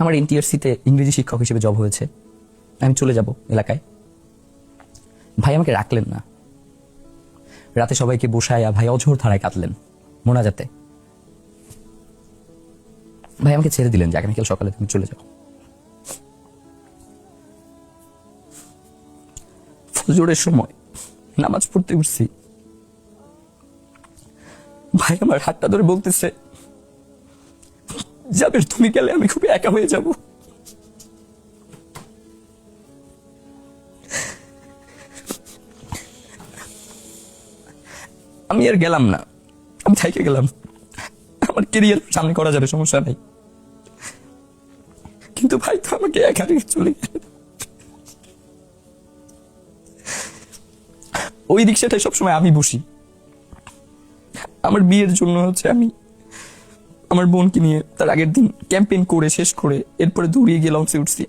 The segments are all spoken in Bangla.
আমার এনটিআরসিতে ইংরেজি শিক্ষক হিসেবে জব হয়েছে। আমি চলে যাব এলাকায়। ভাই আমাকে রাখলেন না। রাতে সবাইকে বসায়া ভাই অঝোর ধারায় কাঁদলেন মোনাজাতে ভাই আমাকে ছেড়ে দিলেন যে আগামীকাল সকালে তুমি চলে যাও। ফজরের সময় নামাজ পড়তে উঠছি। ভাই আমার হাতটা ধরে বলতেছে যাবে, তুমি গেলে আমি খুব একা হয়ে যাব। আমি আর গেলাম না। আমি থাইকে গেলাম। আমার কেরিয়ার সামনে করা যাবে, সমস্যা নেই। কিন্তু ভাই তো আমাকে একা রেখে চলে গেল। ওই রিক্সাটায় সবসময় আমি বসি। আমার বিয়ের জন্য হচ্ছে আমি আমার বোনকে নিয়ে তার আগের দিন ক্যাম্পেইন করে, শেষ করে এরপরে দৌড়িয়ে গিয়ে লঞ্চে উঠছি।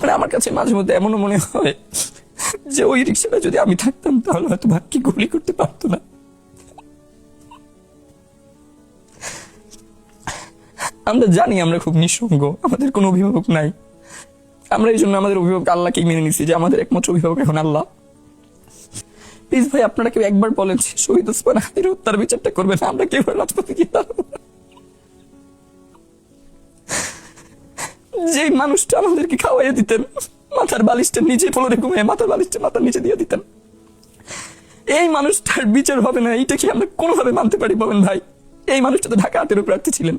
মানে আমার কাছে মাঝে মধ্যে এমনও মনে হয় যে ওই রিক্সাটা যদি আমি থাকতাম, তাহলে হয়তো ভাগ্যে গুলি করতে পারতো না। আমরা জানি আমরা খুব নিঃসঙ্গ, আমাদের কোনো অভিভাবক নাই। আমরা এই জন্য আমাদের অভিভাবক আল্লাহকেই মেনে নিছি যে আমাদের একমাত্র অভিভাবক এখন আল্লাহ। প্লিজ ভাই, আপনারা কেউ একবার বলেন শহীদ ওসমান হাতির হত্যার বিচারটা করবেন আমরা কেউ রাজপথে গিয়ে দাঁড়াবো যে মানুষটা আমাদেরকে খাওয়াইয়া দিতেন, মাথার বালিশটা নিচে ফলরে ঘুমিয়ে মাথার বালিশটা মাথার নিচে দিয়ে দিতেন। এই মানুষটার বিচার হবে না, এইটা কি আমরা কোনোভাবে মানতে পারি বলেন ভাই? এই মানুষটা তো ঢাকা আটেরও প্রার্থী ছিলেন।